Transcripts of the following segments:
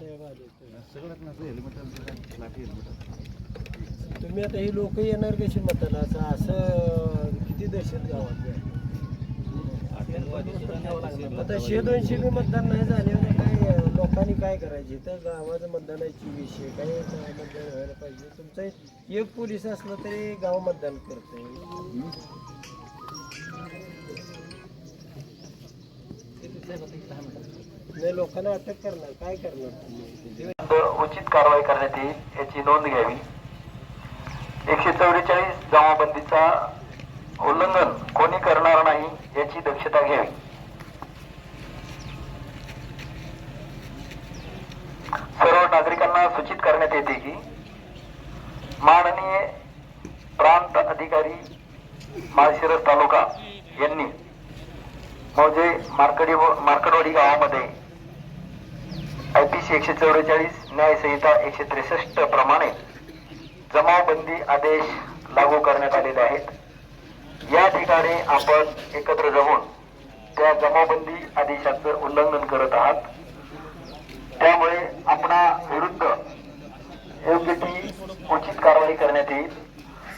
सगळ्यात हेल्मेट लाठी हेल्मेट तुम्ही आता ही लोक येणार कशी मतदान असं असं किती दहशत गावात आहे? आता शे दोनशे बी मतदान नाही झाले काय लोकांनी काय करायचे? तर गावाचं मतदानाची विषय काय मतदान व्हायला पाहिजे. तुमचं एक पोलीस असलं तरी गाव मतदान करतंय. नाही लोकांना अटक करणार काय करणार? तुम्ही उचित कारवाई करण्यात येईल याची नोंद घ्यावी. एकशे चौवेचाळीस जमाबंदीचा उल्लंघन कोणी करणार नाही याची दक्षता घ्यावी. सर्व नागरिकांना सूचित करण्यात येते की माननीय प्रांत अधिकारी माळशिरस तालुका यांनी हो मौजे मार्कडी मार्कडवाडी गावामध्ये आय पी सी एकशे चौवेचाळीस न्यायसंहिता एकशे त्रेसष्ट प्रमाणे जमावबंदी आदेश लागू करण्यात आलेले आहेत. या ठिकाणी आपण एकत्र जमून त्या जमावबंदी आदेशाचं उल्लंघन करत आहात. त्यामुळे आपणा विरुद्ध योग्य ती उचित कारवाई करण्यात येईल.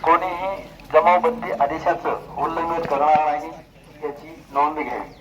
कोणीही जमावबंदी आदेशाचं उल्लंघन करणार नाही याची नोंद घ्यावी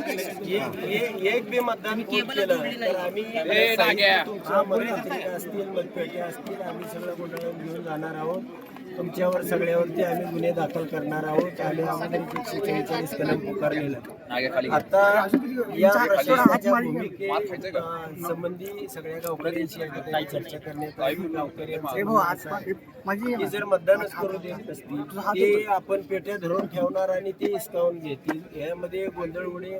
एक- एक बी मतदान केलं? तर आम्ही तुमच्या मतपत्रिका असतील मतपेटी असतील आम्ही सगळं गुंडाळून घेऊन जाणार आहोत. तुमच्यावर सगळ्यावरती आम्ही गुन्हे दाखल करणार आहोत. आम्ही आम्हाला एकशे चव्वेचाळीस कलम पुकारलेलं आता या अं, संबंधी सगळ्या गावकऱ्यांशी ठिकाणी चर्चा करण्यात आली. जर मतदानच करू देत नसतील ते आपण पेट्या धरून ठेवणार आणि ते हिसकावून घेतील. यामध्ये गोंधळ उडे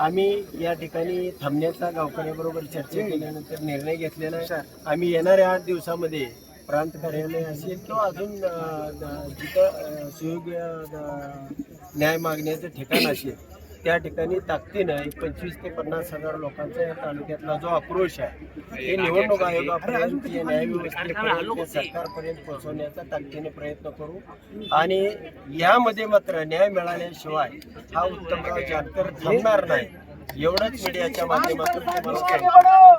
आम्ही या ठिकाणी थांबण्याचा गावकऱ्याबरोबर चर्चा केल्यानंतर निर्णय घेतलेला आहे. आम्ही येणाऱ्या आठ दिवसामध्ये प्रांत कार्यालय असेल किंवा अजून अं, सुयोग्य न्याय मागण्याचं ठिकाण असेल त्या ठिकाणी ताकदीनं एक पंचवीस ते पन्नास हजार लोकांचा या तालुक्यातला जो आक्रोश आहे हे निवडणूक आयोगापर्यंत न्यायव्यवस्थेपर्यंत सरकारपर्यंत पोहोचवण्याचा ताकदीने प्रयत्न करू आणि यामध्ये मात्र न्याय मिळाल्याशिवाय हा उत्तमराव जानकर थांबणार नाही एवढंच मीडियाच्या माध्यमातून तुम्हाला.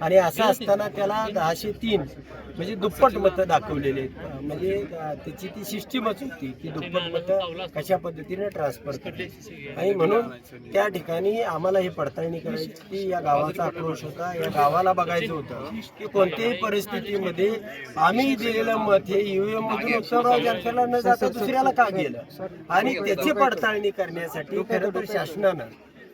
आणि असं असताना त्याला दहाशे तीन म्हणजे दुप्पट मतं दाखवलेले आहेत. म्हणजे त्याची ती सिस्टीमच होती की दुप्पट मतं कशा पद्धतीने ट्रान्सफर करायची. आणि म्हणून त्या ठिकाणी आम्हाला ही पडताळणी करायची. की या गावाचा आक्रोश होता या गावाला बघायचं होतं की कोणत्याही परिस्थितीमध्ये आम्ही दिलेलं मत हे ईव्हीएम मधून उत्सवराव जनतेला न जाता दुसऱ्याला का गेलं? आणि त्याची पडताळणी करण्यासाठी खरं तर शासनानं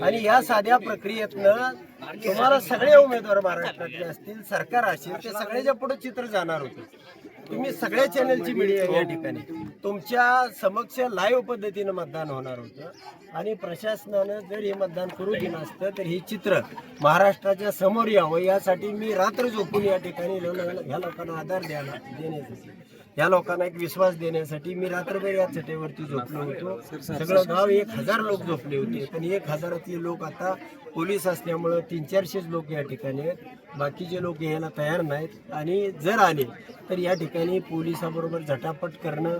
आणि या साध्या प्रक्रियेतनं तुम्हाला सगळे उमेदवार महाराष्ट्रातले असतील सरकार असेल ते सगळ्याच्या पुढे चित्र जाणार होते तुम्ही सगळ्या चॅनलची मीडिया या ठिकाणी. तुमच्या समक्ष लाईव्ह पद्धतीनं मतदान होणार होतं. आणि प्रशासनानं जर हे मतदान करू दिलं असतं तर हे चित्र महाराष्ट्राच्या समोर यावं. यासाठी मी रात्र झोपून या ठिकाणी ह्या लोकांना आधार द्यायला देण्यासाठी या लोकांना एक विश्वास देण्यासाठी मी रात्रभर या चटेवरती झोपलो होतो. सगळं गाव एक हजार लोक झोपले होते. पण एक हजारातले लोक आता पोलीस असल्यामुळं तीन चारशेच लोक या ठिकाणी आहेत. बाकीचे लोक यायला तयार नाहीत आणि जर आले तर या ठिकाणी पोलिसाबरोबर झटापट करणं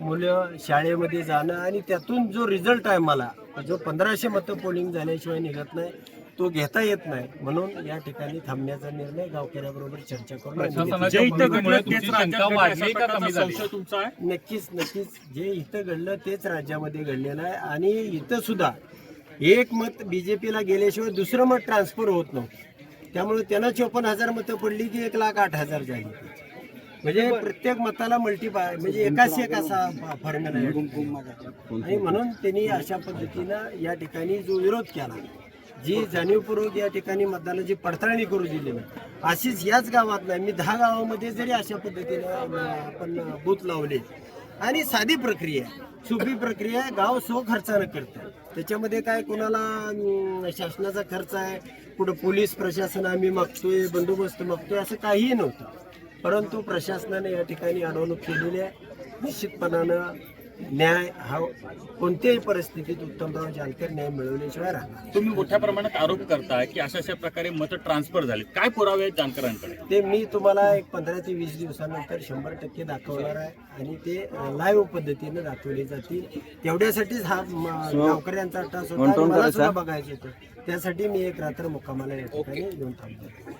मुलं शाळेमध्ये जाणं आणि त्यातून जो रिझल्ट आहे मला जो पंधराशे मतं पोलिंग झाल्याशिवाय निघत नाही तो घेता येत नाही. म्हणून या ठिकाणी थांबण्याचा निर्णय गावकऱ्याबरोबर चर्चा करून नक्कीच नक्कीच. जे इथं घडलं तेच राज्यामध्ये घडलेलं आहे. आणि इथं सुद्धा एक मत बीजेपीला गेल्याशिवाय दुसरं मत ट्रान्सफर होत नव्हतं. त्यामुळे त्यांना चोपन्न हजार मतं पडली की एक लाख आठ हजार झाली म्हणजे प्रत्येक मताला मल्टी म्हणजे एकाच एक असा फॉर्म्युला आहे आणि म्हणून त्यांनी अशा पद्धतीनं या ठिकाणी जो विरोध केला जी जाणीवपूर्वक या ठिकाणी मतदानाची पडताळणी करू दिली नाही अशीच याच गावात नाही मी दहा गावामध्ये जरी अशा पद्धतीनं आपण बूथ लावले आणि साधी प्रक्रिया सोपी प्रक्रिया गाव सो खर्चानं करतं त्याच्यामध्ये काय कोणाला शासनाचा खर्च आहे कुठं पोलीस प्रशासन आम्ही मागतोय बंदोबस्त मागतोय असं काहीही नव्हतं. परंतु प्रशासनाने या ठिकाणी अडवणूक केलेली आहे. निश्चितपणानं न्याय हा कोणत्याही परिस्थितीत उत्तमराव जानकर न्याय मिळवल्याशिवाय राहणार तुम्ही मोठ्या प्रमाणात आरोप करताय की अशा अशा प्रकारे मत ट्रान्सफर झाले काय पुरावे आहेत जानकरांकडे? ते मी तुम्हाला एक पंधरा ते वीस दिवसानंतर शंभर टक्के दाखवणार आहे आणि ते लाईव्ह पद्धतीने दाखवले जातील. तेवढ्यासाठीच हा म- गावकऱ्यांचा टास होता आणि मला सुद्धा बघायचं होतं. त्यासाठी मी एक रात्र मुक्कामाला या ठिकाणी येऊन थांबतो